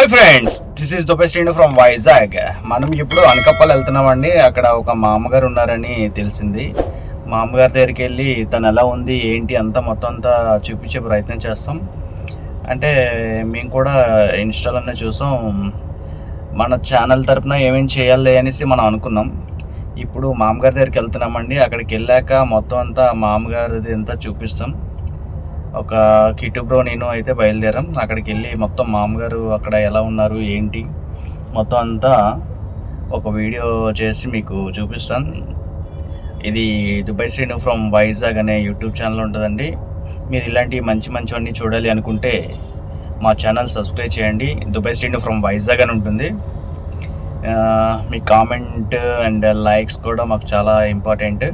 Hi friends this is Dubai from Vizag. మనం ఇప్పుడు అనకప్పల్ వెళ్తున్నామండి. అక్కడ ఒక మామగారు ఉన్నారని తెలిసింది. మామగారి దగ్గరికి వెళ్ళి తను ఎలా ఉంది ఏంటి అంతా మొత్తం అంతా చూపించే ప్రయత్నం చేస్తాం. అంటే మేము కూడా ఇన్స్టాలోనే చూసాం. మన ఛానల్ తరపున ఏమేమి చేయాలి అనేసి మనం అనుకున్నాం. ఇప్పుడు మామగారి దగ్గరికి వెళ్తున్నామండి. అక్కడికి వెళ్ళాక మొత్తం అంతా మామగారిది అంతా చూపిస్తాం. ఒక కిటు బ్రో నేను అయితే బయలుదేరాం. అక్కడికి వెళ్ళి మొత్తం మామగారు అక్కడ ఎలా ఉన్నారు ఏంటి? మొత్తం అంతా ఒక వీడియో చేసి మీకు చూపిస్తాను ఇది దుబాయ్ శ్రీను ఫ్రమ్ వైజాగ్ అనే యూట్యూబ్ ఛానల్ ఉంటుందండి. మీరు ఇలాంటి మంచి మంచివన్నీ చూడాలి అనుకుంటే మా ఛానల్ సబ్స్క్రైబ్ చేయండి. దుబాయ్ శ్రీను ఫ్రమ్ వైజాగ్ అని ఉంటుంది. మీ కామెంట్ అండ్ లైక్స్ కూడా మాకు చాలా ఇంపార్టెంట్.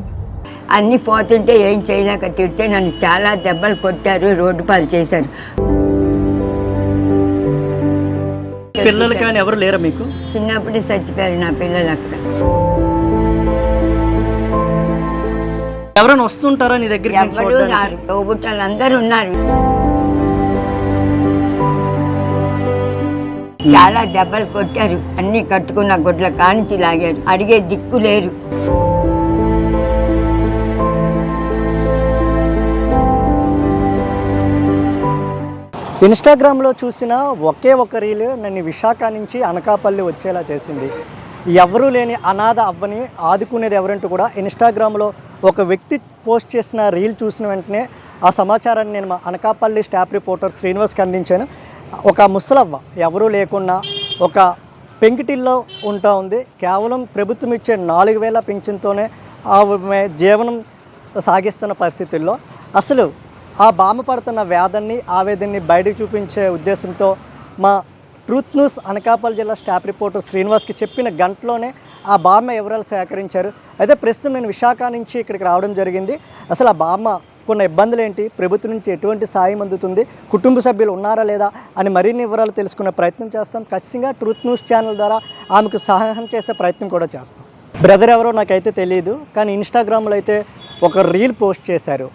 అన్నీ పోతుంటే ఏం చేయలేక తిడితే నన్ను చాలా దెబ్బలు కొట్టారు రోడ్డు పాలు చేశారు. పిల్లలు కానీ ఎవరు లేరా మీకు? చిన్నప్పుడే చచ్చిపోయారు నా పిల్లలు అక్కడ. ఎవరైనా వస్తుంటారా నీ దగ్గరికి నేను ఎవరు? రారు. తోబుట్టాలు అందరూ ఉన్నారు చాలా దెబ్బలు కొట్టారు. అన్ని కట్టుకున్న గుడ్ల కానించి లాగారు. అడిగే దిక్కు లేరు. ఇన్స్టాగ్రామ్లో చూసిన ఒకే ఒక రీల్ నన్ను విశాఖ నుంచి అనకాపల్లి వచ్చేలా చేసింది. ఎవరూ లేని అనాథ అవ్వని ఆదుకునేది ఎవరంటూ కూడా ఇన్స్టాగ్రామ్లో ఒక వ్యక్తి పోస్ట్ చేసిన రీల్ చూసిన వెంటనే ఆ సమాచారాన్ని నేను మా అనకాపల్లి స్టాఫ్ రిపోర్టర్ శ్రీనివాస్కి అందించాను. ఒక ముసలవ్వ ఎవరూ లేకుండా ఒక పెంకిటిల్లో ఉంటా ఉంది. కేవలం ప్రభుత్వం ఇచ్చే నాలుగు వేల పింఛన్తోనే ఆమె జీవనం సాగిస్తున్న పరిస్థితుల్లో. అసలు ఆ బామ పడుతున్న వేదన్ని ఆవేదన్ని బయటకు చూపించే ఉద్దేశంతో మా ట్రూత్ న్యూస్ అనకాపల్లి జిల్లా స్టాఫ్ రిపోర్టర్ శ్రీనివాస్కి చెప్పిన గంటలోనే ఆ బామ్మ వివరాలు సేకరించారు. అయితే ప్రస్తుతం నేను విశాఖ నుంచి ఇక్కడికి రావడం జరిగింది. అసలు ఆ బామ్మ కొన్ని ఇబ్బందులు ఏంటి ప్రభుత్వం నుంచి ఎటువంటి సాయం అందుతుంది? కుటుంబ సభ్యులు ఉన్నారా లేదా? అని మరిన్ని వివరాలు తెలుసుకునే ప్రయత్నం చేస్తాం. ఖచ్చితంగా ట్రూత్ న్యూస్ ఛానల్ ద్వారా ఆమెకు సహాయం చేసే ప్రయత్నం కూడా చేస్తాం. బ్రదర్ ఎవరో నాకైతే తెలియదు కానీ ఇన్స్టాగ్రామ్లో అయితే ఒక రీల్ పోస్ట్ చేశారు.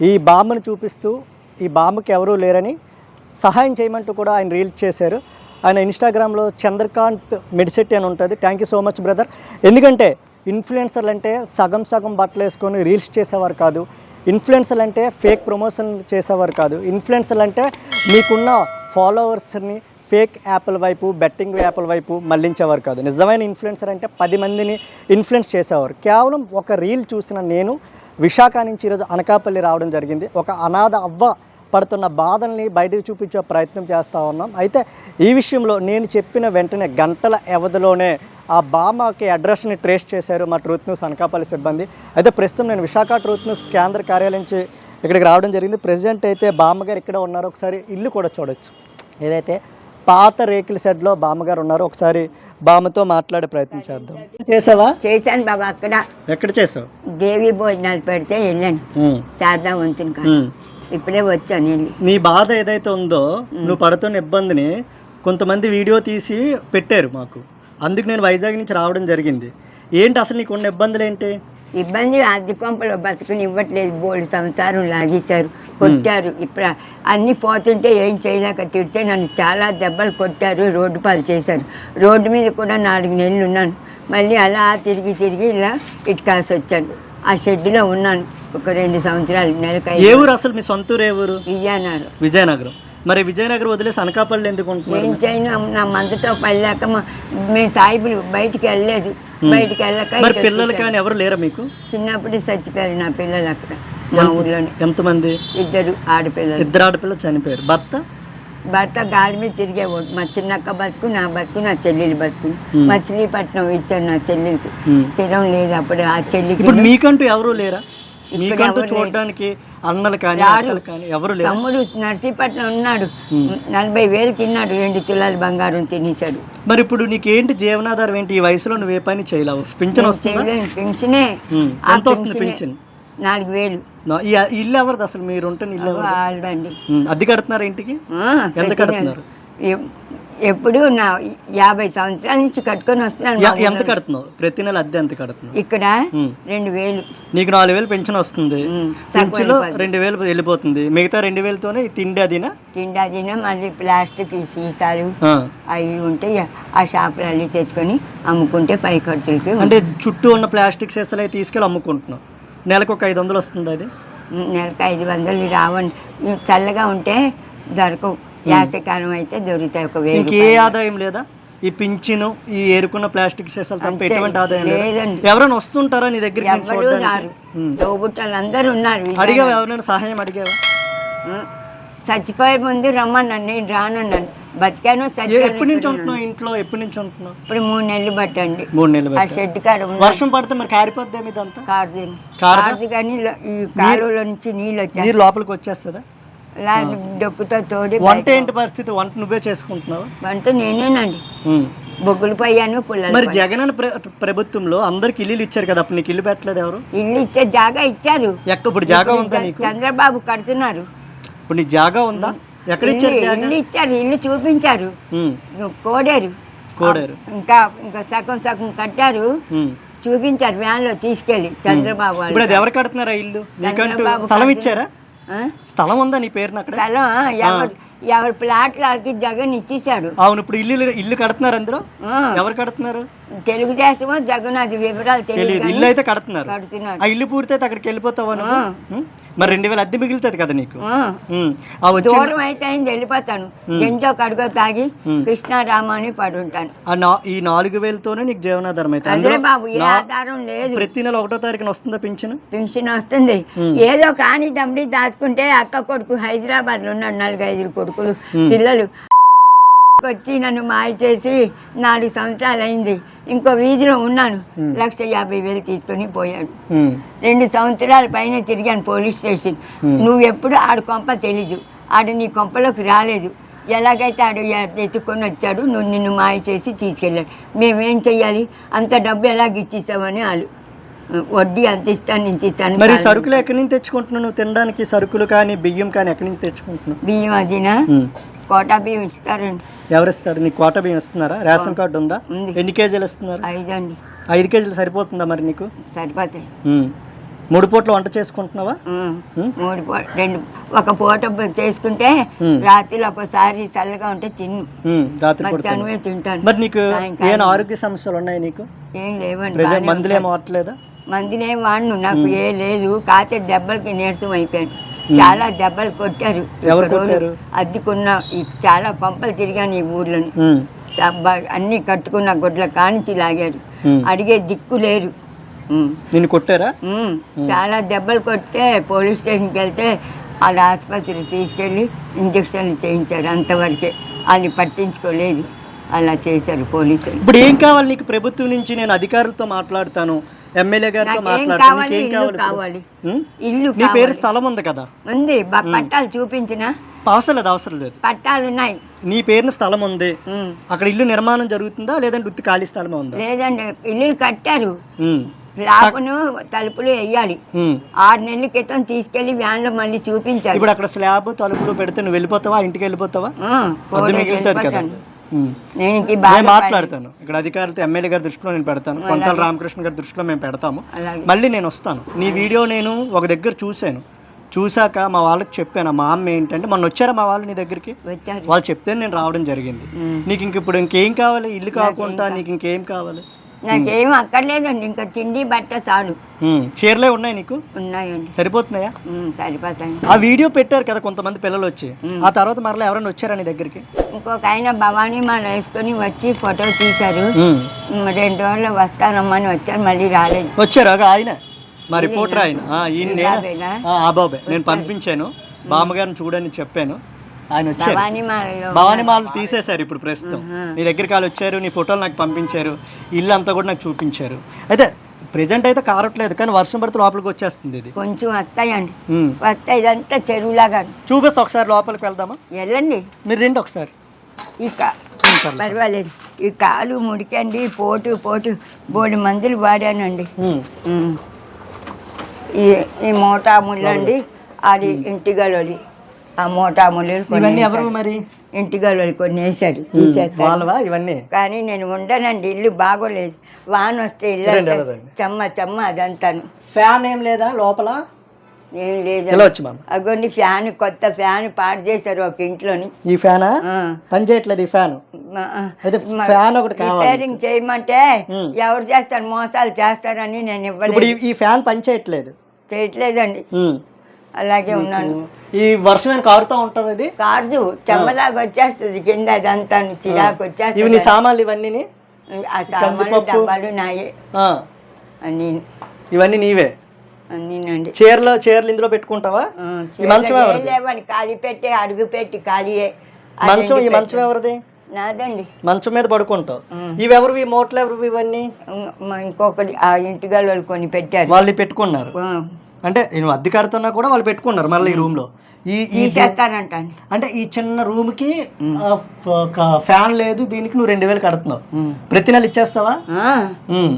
ఈ బామ్మను చూపిస్తూ ఈ బామ్మకి ఎవరూ లేరని సహాయం చేయమంటూ కూడా ఆయన రీల్స్ చేశారు. ఆయన ఇన్స్టాగ్రామ్లో చంద్రకాంత్ మెడిసెట్టి అని ఉంటుంది. Thank you so much brother ఎందుకంటే ఇన్ఫ్లుయెన్సర్లు అంటే సగం సగం బట్టలు వేసుకొని రీల్స్ చేసేవారు కాదు. ఇన్ఫ్లుయెన్సర్లు అంటే ఫేక్ ప్రమోషన్ చేసేవారు కాదు. ఇన్ఫ్లుయెన్సర్లు అంటే మీకున్న ఫాలోవర్స్ని ఫేక్ యాప్ల వైపు బెట్టింగ్ యాప్ల వైపు మళ్ళించేవారు కాదు. నిజమైన ఇన్ఫ్లుయెన్సర్ అంటే పది మందిని ఇన్ఫ్లుయెన్స్ చేసేవారు. కేవలం ఒక రీల్ చూసిన నేను విశాఖ నుంచి ఈరోజు అనకాపల్లి రావడం జరిగింది. ఒక అనాథ అవ్వ పడుతున్న బాధల్ని బయటకు చూపించే ప్రయత్నం చేస్తూ ఉన్నాం. అయితే ఈ విషయంలో నేను చెప్పిన వెంటనే గంటల వ్యవధిలోనే ఆ బామకి అడ్రస్ని ట్రేస్ చేశారు మా ట్రూత్ న్యూస్ అనకాపల్లి సిబ్బంది. అయితే ప్రస్తుతం నేను విశాఖ ట్రూత్ న్యూస్ కేంద్ర కార్యాలయం నుంచి ఇక్కడికి రావడం జరిగింది. ప్రెసిడెంట్ అయితే బామ్మగారు ఇక్కడ ఉన్నారు. ఒకసారి ఇల్లు కూడా చూడొచ్చు. ఏదైతే పాత రేకుల షెడ్లో బామ్మగారు ఉన్నారు. ఒకసారి బామ్మతో మాట్లాడే ప్రయత్నం చేద్దాం. చేసావా? చేశాను బాబా అక్కడ. ఎక్కడ చేసావు? దేవి భోజనాలు పెడితే వెళ్ళాను. శారదా వంతుని. ఇప్పుడే వచ్చాను నీ బాధ ఏదైతే ఉందో నువ్వు పడుతున్న ఇబ్బందిని కొంతమంది వీడియో తీసి పెట్టారు మాకు. అందుకు నేను వైజాగ్ నుంచి రావడం జరిగింది. ఏంటి అసలు నీకు ఉన్న ఇబ్బందులు ఏంటి? ఇబ్బంది అద్దె కొంపలో బతుకుని ఇవ్వట్లేదు. బోల్డ్ సంసారం లాగేశారు. కొట్టారు. ఇప్పుడు అన్నీ పోతుంటే ఏం చేయలేక తిడితే నన్ను చాలా దెబ్బలు కొట్టారు. రోడ్డు పాలు చేశారు. రోడ్డు మీద కూడా నాలుగు నెలలు ఉన్నాను. మళ్ళీ అలా తిరిగి తిరిగి ఇలా ఇటు కాసి వచ్చాను ఆ షెడ్డులో ఉన్నాను. ఒక రెండు సంవత్సరాలు నెలకు ఏ ఊరు అసలు మీ సొంత ఊరు ఏ ఊరు? విజయనగరం. విజయనగరం. మరి విజయనగరం వదిలేసి అనకాపల్లి ఎందుకు ఏం చేయను నా మందుతో పడలేక మా మేము సాయిబులు బయటికి వెళ్ళలేదు. బయటికి వెళ్ళక మరి ఇటు పిల్లలు. కానీ ఎవరు లేరా మీకు? చిన్నప్పుడే చచ్చిపోయారు నా పిల్లలు అక్కడ మా ఊర్లోనే. ఎంతమంది? ఇద్దరు ఆడపిల్లలు. ఇద్దరు ఆడపిల్లలు చనిపోయారు. భర్త? భర్త గాలి మీద తిరిగేవాడు మా చిన్నక్క బతుకు నా బతుకు నా చెల్లెలు బతుకు. మచిలీపట్నం ఇచ్చారు నా చెల్లెలికి. స్థిరం లేదు అప్పుడు ఆ చెల్లికి ఇప్పుడు మీకంటూ ఎవరు లేరా? మీకంటూ. చూడడానికి అన్నలు కానీ. అక్కలు కానీ ఎవరు లేరు. తమ్ముడు నర్సీపట్నం ఉన్నాడు. నలభై వేలు తిన్నాడు రెండు తులాలు బంగారం తినేశాడు. మరి ఇప్పుడు నీకేంటి జీవనాధారం ఏంటి? ఈ వయసులో నువ్వు ఏ పని చేయలేవు? పింఛన్ వస్తుందా? పెన్షనే. ఆ ఎంత వస్తుంది పెన్షనే. పింఛన్? నాలుగు వేలు. ఇల్లు ఎవరిది అసలు? మీరు ఉంటున్న ఇల్లు వాళ్ళండి ఉమ్, అద్దె కడుతున్నారు ఇంటికి? ఎంత. కడుతున్నారు? ఎప్పుడు నా యాభై సంవత్సరాల నుంచి కట్టుకొని వస్తున్నాను ఎంత. కడుతున్నావు? ప్రతి నెల అద్దె ఎంత కడుతున్నావు? ఇక్కడ. రెండు వేలు. నీకు నాలుగు వేలు పెన్షన్ వస్తుంది. వెళ్ళిపోతుంది. రెండు వేలు వెళ్ళిపోతుంది. మిగతా రెండు వేలతోనే తిండి అదినా తిండా తిన మళ్ళీ ప్లాస్టిక్ సీసాలు. అవి ఉంటే ఆ షాపులు అల్లి తెచ్చుకొని అమ్ముకుంటే పై ఖర్చులకి అంటే చుట్టూ ఉన్న ప్లాస్టిక్ సీసాలు అవి తీసుకెళ్ళి అమ్ముకుంటున్నావు. నెలకు ఒక ఐదు వందలు వస్తుంది అది? నెలకు ఐదు వందలు రావండి చల్లగా ఉంటే దొరకవు. వేసవికాలం అయితే దొరుకుతాయి ఒక వెయ్యి ఇంకే ఆదాయం లేదా? ఈ పింఛను ఈ ఏరుకున్న ప్లాస్టిక్ సీసాలు తప్ప అంతే. ఎటువంటి ఆదాయం లేదా? లేదండి. ఎవరైనా వస్తుంటారా నీ. తోబుట్టలు అందరూ ఉన్నారు అడిగావా ఎవరైనా సహాయం అడిగావా? చచ్చిపోయే ముందు రమ్మన్నాను నేను రానన్నాను బతికాను ఏ- ఎప్పటి నుంచి ఉంటున్నావు ఇంట్లో? ఎప్పటి నుంచి ఉంటున్నావు? ఇప్పుడు మూడు నెలలు పట్టండి. మూడు నెలలు ఆ. షెడ్ కాడ వర్షం పడితే మరి కారిపోద్ది ఇదంతా? కాదు కారదా? కానీ ఈ కాలువలో నుంచి నీళ్ళు వచ్చాయి నీరు లోపలికి వచ్చేస్తుందా? డొక్కుతో తోడి వంట ఏంటి పరిస్థితి? వంట నువ్వే చేసుకుంటున్నావు? వంట నేనేనండి. బొగ్గులు పోయాను పుల్లలు మరి. జగన్ ప్ర ప్రభుత్వంలో అందరికి ఇల్లు ఇచ్చారు కదా అప్పుడు నీకు ఇల్లు పెట్టలేదు ఎవరు? ఇల్లు ఇచ్చే జాగా ఇచ్చారు. ఎక్క ఇప్పుడు జాగా ఉందా చంద్రబాబు కడుతున్నారు. ఇప్పుడు నీ జాగా ఉందా? ఎక్కడ ఇచ్చారు ఇల్లు ఇచ్చారు ఇల్లు చూపించారు. కోడారు. కోడారు. ఇంకా ఇంకా సగం సగం కట్టారు. చూపించారు వ్యాన్లో తీసుకెళ్ళి చంద్రబాబు. ఇప్పుడు ఎవరు కడుతున్నారా ఇల్లు? స్థలం. ఇచ్చారా? స్థలం ఉందా నీ పేరున అక్కడ? స్థలం ఎవరు ప్లాట్లు వాళ్ళకి జగన్ ఇచ్చేసాడు అవును ఇప్పుడు ఇల్లు ఇల్లు కడుతున్నారు అందరూ? ఎవరు కడుతున్నారు? తెలుగుదేశమో జగన్ అది వివరాలు తెలియదు ఇల్లు అయితే కడుతున్నారు. కడుతున్నాడు. ఆ ఇల్లు పూర్తయితే అక్కడికి వెళ్ళిపోతావా. మరి రెండు వేలు అద్దె మిగులుతుంది కదా నీకు? దూరం అయితే అయింది వెళ్ళిపోతాను. ఎంతో కడుగో తాగి. కృష్ణారామ అని పడుంటాను ఆ నా- ఈ నాలుగు వేలతోనే నీకు జీవనాధారం అయితే. అదే బాబు ఏ ఆధారం లేదు. ప్రతి నెల ఒకటో తారీఖున వస్తుందా పింఛను? పెన్షన్ వస్తుంది. ఏదో కాని దమ్డి దాచుకుంటే అక్క కొడుకు హైదరాబాద్లో ఉన్నాడు నాలుగు ఐదు కొడుకులు పిల్లలు వచ్చి నన్ను మాయ చేసి నాలుగు సంవత్సరాలు అయింది ఇంకో వీధిలో ఉన్నాను. లక్ష యాభై వేలు తీసుకొని పోయాడు. రెండు సంవత్సరాల పైన తిరిగాను పోలీస్ స్టేషన్. నువ్వు ఎప్పుడు ఆడు కొంప తెలీదు. ఆడు నీ కొంపలోకి రాలేదు. ఎలాగైతే ఆడు ఎత్తుకొని వచ్చాడు నువ్వు నిన్ను మాయ చేసి తీసుకెళ్ళాడు మేమేం చెయ్యాలి? అంత డబ్బు ఎలాగ ఇచ్చేసామని వాళ్ళు వడ్డీ అంత ఇస్తాను ఇంత ఇస్తాను మరి. సరుకులు ఎక్కడి నుంచి తెచ్చుకుంటున్నావు? నువ్వు తినడానికి సరుకులు కానీ బియ్యం కానీ ఎక్కడి నుంచి తెచ్చుకుంటున్నావు? బియ్యం అదినా? ఉమ్. కోటా బియ్యం ఇస్తారండి. ఎవరు ఇస్తారు నీకు కోట బియ్యం ఇస్తున్నారా? రేషన్ కార్డు ఉందా. ఎన్ని కేజీలు ఇస్తున్నారు? ఐదండి. ఐదు కేజీలు సరిపోతుందా మరి నీకు? సరిపోతాయి. ఉమ్. మూడు పూట్ల వంట చేసుకుంటున్నావా? మూడు పూ రెండు ఒక పూట చేసుకుంటే ఉం. రాత్రిలో ఒకసారి చల్లగా ఉంటే తిన్ను. రాత్రి పూట తింటాను. మరి నీకు. ఏమైనా ఆరోగ్య సమస్యలు ఉన్నాయి నీకు? ఏం లేవండి మందులు ఏం అవ్వట్లేదా మందులేం వాడను నాకు ఏ లేదు. కాతే దెబ్బలకి నీరసం అయిపోయాను చాలా దెబ్బలు కొట్టారు? అద్దెకున్న చాలా పంపలు తిరిగాను ఈ ఊర్లను. అన్ని కట్టుకున్న గుడ్ల కానించి లాగారు. అడిగే దిక్కు లేరు. నిన్ను కొట్టారా. చాలా దెబ్బలు కొడితే పోలీస్ స్టేషన్కి వెళ్తే వాళ్ళ ఆసుపత్రికి తీసుకెళ్ళి ఇంజక్షన్లు చేయించారు అంతవరకే. వాళ్ళని పట్టించుకోలేదు. అలా చేశారు పోలీసులు. ఇప్పుడు ఏం కావాలి నీకు? ప్రభుత్వం నుంచి నేను అధికారులతో మాట్లాడతాను. ఎమ్మెల్యే గారితో నాకేం మాట్లాడతాను కావాలి? ఇల్లు నీ పేరు. స్థలం ఉంది కదా. ఉంది. పట్టాలు చూపించిన. అవసరం లేదు అవసరం లేదు. పట్టాలు ఉన్నాయి నీ పేరున స్థలం ఉంది. అక్కడ ఇల్లు నిర్మాణం జరుగుతుందా? లేదంటే ఉత్తి ఖాళీ స్థలమే ఉందా? లేదండి. ఇల్లు కట్టారు. స్లాబ్ను తలుపులు వేయాలి. ఆరు నెలల క్రితం తీసుకెళ్ళి వ్యాన్లో మళ్ళీ చూపించారు ఇప్పుడు అక్కడ స్లాబ్ తలుపులు పెడితే నువ్వు వెళ్ళిపోతావా? ఇంటికి వెళ్ళిపోతావా? నేను మాట్లాడతాను. ఇక్కడ అధికారులతో ఎమ్మెల్యే గారి దృష్టిలో నేను పెడతాను. కొంతల రామకృష్ణ గారి దృష్టిలో మేము పెడతాము. మళ్ళీ నేను వస్తాను. నీ వీడియో నేను ఒక దగ్గర చూశాను. చూశాక మా వాళ్ళకి చెప్పాను మా అమ్మ ఏంటంటే మొన్న వచ్చారా మా వాళ్ళు నీ దగ్గరికి? వాళ్ళు చెప్తే నేను రావడం జరిగింది. నీకు ఇంక ఇప్పుడు ఇంకేం కావాలి? ఇల్లు కాకుండా నీకు ఇంకేం కావాలి? నాకేం అక్కర్లేదండి ఇంకా తిండి బట్ట చాలు. చీరలే ఉన్నాయి నీకు? ఉన్నాయండి. సరిపోతున్నాయా? సరిపోతాయి ఆ వీడియో పెట్టారు కదా కొంతమంది పిల్లలు వచ్చి ఆ తర్వాత మరలా ఎవరైనా వచ్చారా నీ దగ్గరికి? ఇంకొక ఆయన భవానీ మాల వేసుకొని వచ్చి ఫోటో తీశారు. రెండు రోజులు వస్తానమ్మని వచ్చారు మళ్ళీ రాలేదు. వచ్చారు ఆయన. మా రిపోర్టర్ ఆయన. ఈయన ఆ బాబే. నేను పంపించాను. బామ్మగారిని చూడని చెప్పాను. ఆయన వచ్చారు. భవానీ మాలలో. భవానీ మాలు తీసేశారు ఇప్పుడు ప్రస్తుతం. నీ దగ్గరికి వాళ్ళు వచ్చారు నీ ఫోటోలు నాకు పంపించారు ఇల్లు అంతా కూడా నాకు చూపించారు. అయితే ప్రెజెంట్ అయితే కారట్లేదు కానీ వర్షం పడితే లోపలికి వచ్చేస్తుంది ఇది. కొంచెం వస్తాయండి. వస్తాయి ఇదంతా చెరువులాగా. చూపిస్తా ఒకసారి లోపలికి వెళ్దామా? వెళ్ళండి. మీరు రండి ఒకసారి. ఈ కా పర్వాలేదు. ఈ కాలు ముడికండి పోటు పోటు. బోడి మందులు వాడానండి. ఈ ఈ మోటా ముళ్ళండి అది ఇంటిగలది ఆ మోటాములు ఇవన్నీ ఎవరు మరి? ఇంటికి వాళ్ళు కొన్ని వేశారు వాళ్ళవా? ఇవన్నీ? కానీ నేను ఉండనండి ఇల్లు బాగోలేదు. వాన వస్తే ఇల్లు. చెమ్మ చెమ్మ అదంతాను. ఫ్యాన్ ఏం లేదా లోపల? ఏం లేదు. అగోండి ఫ్యాన్ కొత్త ఫ్యాన్ పాడు చేశారు ఒక ఇంట్లోని. ఈ ఫ్యానా? ఆ. పని చేయట్లేదు ఈ ఫ్యాన్. ఫ్యాన్ ఒకటి రిపేరింగ్ చేయమంటే. ఎవరు చేస్తారు? మోసాలు చేస్తారని నేను ఇవ్వలేదు. ఈ- ఫ్యాన్ పని చేయట్లేదు. చేయట్లేదండి. అలాగే ఉన్నాను. ఈ వర్షం ఏమైనా కారుతూ ఉంటుంది ఇది? కాదు చెమ్మలాగా వచ్చేస్తుంది కింద అదంతా చిరాకు ఇవి నీ వచ్చేస్తుంది సామాన్లు ఇవన్నీ ఆ సామాన్లు కందిపప్పు. డబ్బాలు నాయే. అన్ని ఇవన్నీ నీవే? అన్నీనండి చీరలో చీరలు ఇందులో పెట్టుకుంటావా? ఆ, ఈ మంచం ఎవరిది? ఏం లేవని ఖాళీ పెట్టి అడుగు పెట్టి ఖాళీయే ఆ మంచం ఈ రెండు మంచం ఎవరిది? పెట్టు. నాదండి. మంచం మీద పడుకుంటావు. ఇవి ఎవరివి మోట్లు ఎవరివి ఇవన్నీ? మా ఇంకొకటి ఆ ఇంటిగా వాళ్ళు కొని పెట్టారు. వాళ్ళు పెట్టుకున్నారు. ఆ, అంటే నువ్వు అద్దె కడుతున్నా కూడా వాళ్ళు పెట్టుకున్నారు మళ్ళీ ఈ రూమ్లో ఈ ఈ తీసేస్తానంటాను అంటే ఈ చిన్న రూమ్కి ఆ, ఒక ఫ్యాన్ లేదు దీనికి నువ్వు రెండు వేలు కడుతున్నావు. ప్రతి నెల ఇచ్చేస్తావా? ఉమ్.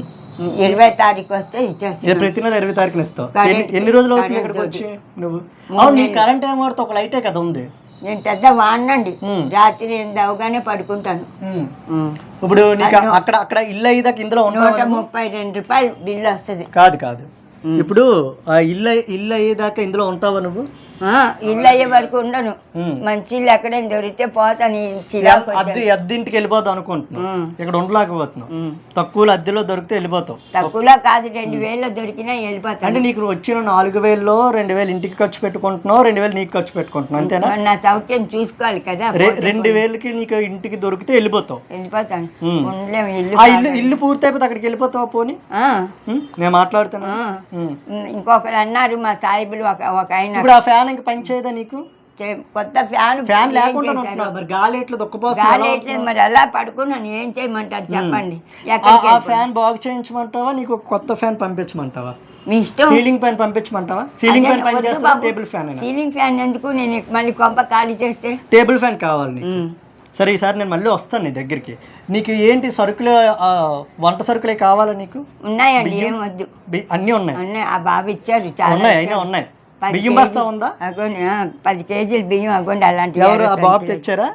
ఇరవై తారీఖు వస్తే ఇచ్చేస్తాను. ప్రతి నెల ఇరవై తారీఖున ఇస్తావు. కరెంట్ ఎన్ని ఎన్ని రోజులు అవుతుంది ఇక్కడికి వచ్చి నువ్వు? అవును నీ కరెంట్ ఏం వాడుతావు? ఒక లైటే కదా ఉంది. నేను పెద్ద వాడినండి. ఉమ్. రాత్రి నేను అవగానే పడుకుంటాను. ఉమ్. ఉమ్. ఇప్పుడు నీకు అక్కడ అక్కడ ఇల్లు అయ్యేదాకా ఇందులో నూట ఉంటావు ముప్పై రెండు రూపాయలు బిల్లు వస్తుంది. కాదు కాదు. ఇప్పుడు ఆ ఇల్లు ఇల్లు అయ్యేదాకా ఇందులో ఉంటావా నువ్వు? ఇల్లు అయ్యే వరకు ఉండను. మంచి ఇల్లు ఎక్కడైనా దొరికితే పోతాను అద్దె అద్దె ఇంటికి వెళ్ళిపోతావు అనుకుంటున్నావు ఉమ్. ఇక్కడ ఉండలేకపోతున్నావు ఉమ్. తక్కువలో అద్దెలో దొరికితే వెళ్ళిపోతావు తక్కువలో కాదు రెండు వేలు దొరికినా వెళ్ళిపోతాను అంటే నీకు వచ్చిన నాలుగు వేల్లో రెండు వేలు ఇంటికి ఖర్చు పెట్టుకుంటున్నావు రెండు వేలు నీకు ఖర్చు పెట్టుకుంటున్నావు అంతేనా? నా సౌఖ్యం చూసుకోవాలి కదా రెండు వేలకి నీకు ఇంటికి దొరికితే వెళ్ళిపోతావు వెళ్ళిపోతాను. ఉండలేము ఇల్లు ఇల్లు ఇల్లు పూర్తి అయిపోతే అక్కడికి వెళ్ళిపోతావా పోనీ? నేను మాట్లాడుతాను. ఇంకొకరు అన్నారు మా సాయిబులు ఒక ఒక ఆయన. ఇప్పుడు ఆ ఫ్యాన్ ఇంకా పని చేయదా నీకు? కొత్త ఫ్యాన్ ఫ్యాన్ లేకుండా? ఉంటున్నావు. మరి గాలి ఎట్లా గాలి దొక్కపోతుంది వేయట్లేదు మరి అలా పడుకున్నాను ఏం చేయమంటారు చెప్పండి. ఆ? ఫ్యాన్ బాగు చేయించమంటావా? నీకు కొత్త ఫ్యాన్ పంపించమంటావా? మీ ఇష్టం. సీలింగ్ ఫ్యాన్ పంపించమంటావా? సీలింగ్ ఫ్యాన్ పని చేస్తా. టేబుల్ ఫ్యాన్ సీలింగ్ ఫ్యాన్ ఎందుకు? నేను మళ్ళీ కొంప ఖాళీ చేస్తే? టేబుల్ ఫ్యాన్ కావాలి. సరే ఈసారి నేను మళ్ళీ వస్తాను నీ దగ్గరికి. నీకు ఏంటి సరుకులు వంట సరుకులే కావాలా నీకు? ఉన్నాయండి ఏం వద్దు. అన్నీ ఉన్నాయి. ఉన్నాయి. ఆ బాబు ఇచ్చారు చాలా ఉన్నాయి అయినా. ఉన్నాయి. బియ్యం బస్తా ఉందా? అగోని పది కేజీలు బియ్యం అగోండి అలాంటి ఎవరు? ఆ బాబు తెచ్చారా?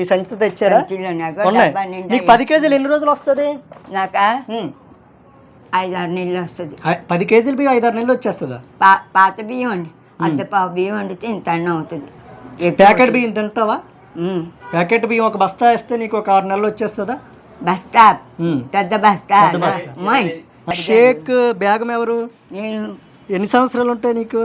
ఈ సంచి తెచ్చారా? నీకు పది కేజీలు ఎన్ని రోజులు వస్తుంది? నాకా? ఉమ్. ఐదు ఆరు నెలలు వస్తుంది. పది కేజీలు బియ్యం ఐదారు నెలలు వచ్చేస్తుందా? పాత బియ్యం అండి. అర్ధ పావు బియ్యం వండితే ఇంత అన్నం అవుతుంది. ప్యాకెట్ బియ్యం తింటావా. ప్యాకెట్ బియ్యం ఒక బస్తా వేస్తే నీకు ఒక ఆరు నెలలు వచ్చేస్తుందా? బస్తా. పెద్ద బస్తా. షేక్ బేగం ఎవరు? నేను. ఎన్ని సంవత్సరాలు ఉంటాయి నీకు?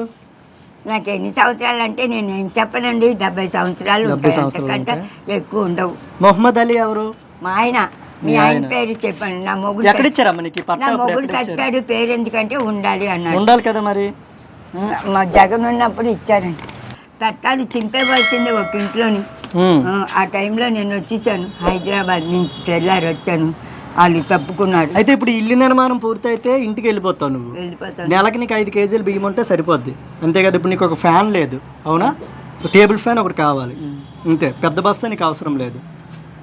నాకు ఎన్ని సంవత్సరాలు అంటే నేను ఏం చెప్పనండి డెబ్బై సంవత్సరాలు ఉంటాయి. అంతకంటే ఎక్కువ ఉండవు. మొహమ్మద్ అలీ ఎవరు? మా ఆయన. మీ ఆయన. పేరు చెప్పండి నా మొగుడు ఎక్కడిచ్చారమ్మా నీకు నా మొగుడు? చచ్చిపోయాడు పేరు ఎందుకంటే ఉండాలి అన్నాడు. ఉండాలి కదా మరి? మా జగన్ ఉన్నప్పుడు ఇచ్చారండి తట్టాలు చింపేవలసింది ఒక ఇంట్లోని. ఆ టైంలో నేను వచ్చేసాను హైదరాబాద్ నుంచి తెల్లారి వచ్చాను వాళ్ళు తప్పుకున్నాడు. అయితే ఇప్పుడు ఇల్లు నిర్మాణం పూర్తయితే ఇంటికి వెళ్ళిపోతావు నువ్వు. వెళ్ళిపోతాను. నెలకి నీకు ఐదు కేజీలు బియ్యం ఉంటే సరిపోద్ది. అంతే కదా ఇప్పుడు నీకు ఒక ఫ్యాన్ లేదు. అవునా? ఒక టేబుల్ ఫ్యాన్ ఒకటి కావాలి. అంతే. పెద్ద బస్తా నీకు అవసరం లేదు.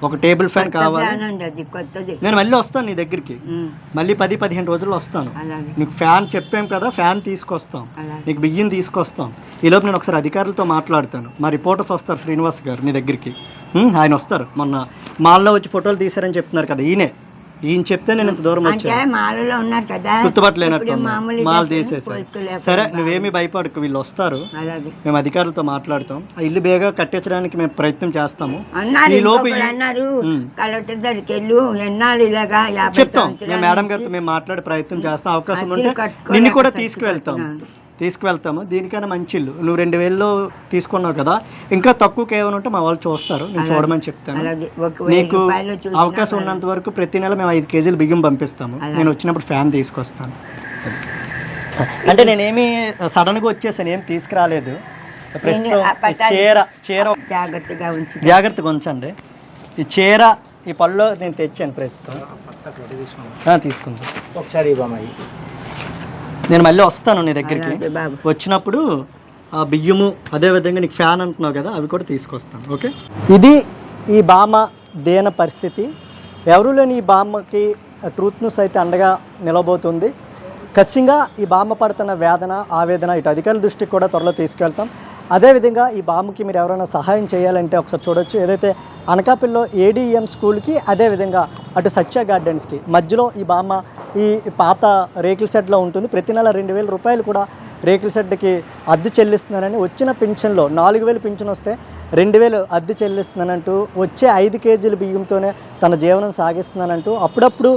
ఒక టేబుల్ ఫ్యాన్ కావాలి. ఫ్యాన్ అండి అది కొత్తది. నేను మళ్ళీ వస్తాను నీ దగ్గరికి. ఉమ్, మళ్ళీ పది పదిహేను రోజుల్లో వస్తాను. అలాగే నీకు ఫ్యాన్ చెప్పాం కదా ఫ్యాన్ తీసుకొస్తాం. అలాగే నీకు బియ్యం తీసుకొస్తాం. ఈలోపు నేను ఒకసారి అధికారులతో మాట్లాడతాను. మా రిపోర్టర్స్ వస్తారు శ్రీనివాస్ గారు నీ దగ్గరికి. ఉమ్, ఆయన వస్తారు. మొన్న మాల్లో వచ్చి ఫోటోలు తీశారని చెప్తున్నారు కదా ఈయనే. ఈయన చెప్తే నేను ఇంత దూరం వచ్చాను. మాల్ పోల్చుకోలేకపోతే సరే నువ్వేమీ భయపడకు వీళ్ళు వస్తారు. మేము అధికారులతో మాట్లాడతాం. ఆ ఇల్లు బేగా కట్టించడానికి మేము ప్రయత్నం చేస్తాము. అన్నారు ఈ లోపు ఇంకొకరు ఈ- అన్నారు. ఉమ్. కలెక్టర్ దగ్గరికి వెళ్ళు. ఎన్నాళ్ళు ఇలాగా యాభై చెప్తాం. మేము మేడం గారితో మేము మాట్లాడే ప్రయత్నం చేస్తాం. అవకాశం ఉంటే నిన్ను కూడా. తీసుకువెళ్తాం. తీసుకువెళ్తాము. దీనికైనా మంచి ఇల్లు నువ్వు రెండు వేల్లో తీసుకున్నావు కదా. ఇంకా తక్కువకి ఏమైనా ఉంటే మా వాళ్ళు చూస్తారు. నేను చూడమని చెప్తాను. నీకు అవకాశం ఉన్నంత వరకు ప్రతి నెల మేము ఐదు కేజీలు బియ్యం పంపిస్తాము. నేను వచ్చినప్పుడు ఫ్యాన్ తీసుకొస్తాను. అంటే నేనేమి సడన్గా వచ్చేసాను. ఏం తీసుకురాలేదు. ప్రస్తుతం చీర చీర జాగ్రత్తగా ఉంచు జాగ్రత్తగా ఉంచండి. ఈ చీర ఈ పళ్ళు నేను తెచ్చాను ప్రస్తుతం. తీసుకుందాం. ఒకసారి నేను మళ్ళీ వస్తాను నీ దగ్గరికి. వచ్చినప్పుడు ఆ బియ్యము అదేవిధంగా నీకు ఫ్యాన్ అంటున్నావు కదా అవి కూడా తీసుకొస్తాను ఓకే? ఇది ఈ బామ్మ దేన పరిస్థితి. ఎవరు లేని ఈ బామ్మకి ట్రూత్ న్యూస్ అయితే అండగా నిలబోతుంది ఖచ్చితంగా ఈ బామ్మ పడుతున్న వేదన ఆవేదన ఇటు అధికారుల దృష్టికి కూడా త్వరలో తీసుకెళ్తాం. అదేవిధంగా ఈ బామ్కి మీరు ఎవరైనా సహాయం చేయాలంటే ఒకసారి చూడొచ్చు. ఏదైతే అనకాపల్లిలో ఏడిఎం స్కూల్కి అదేవిధంగా అటు సత్య గార్డెన్స్కి మధ్యలో ఈ బామ్మ ఈ పాత రేకుల షెడ్లో ఉంటుంది. ప్రతి నెల రెండు వేల రూపాయలు కూడా రేకుల షెడ్కి అద్దె చెల్లిస్తున్నానని వచ్చిన పింఛన్లో నాలుగు వేలు పింఛన్ వస్తే రెండు వేలు అద్దె చెల్లిస్తున్నానంటూ వచ్చే ఐదు కేజీల బియ్యంతోనే తన జీవనం సాగిస్తున్నానంటూ అప్పుడప్పుడు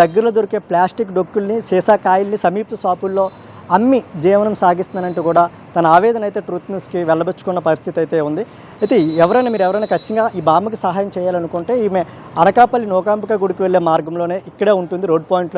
దగ్గరలో దొరికే ప్లాస్టిక్ డొక్కుల్ని సీసా కాయల్ని సమీప షాపుల్లో అమ్మి జీవనం సాగిస్తున్నానంటూ కూడా తన ఆవేదన అయితే ట్రూత్ న్యూస్కి వెళ్ళబుచ్చుకున్న పరిస్థితి అయితే ఉంది. అయితే ఎవరైనా మీరు ఎవరైనా ఖచ్చితంగా ఈ బామ్మకి సహాయం చేయాలనుకుంటే ఈమె అనకాపల్లి నోకాంబిక గుడికి వెళ్ళే మార్గంలోనే ఇక్కడే ఉంటుంది. రోడ్ పాయింట్లో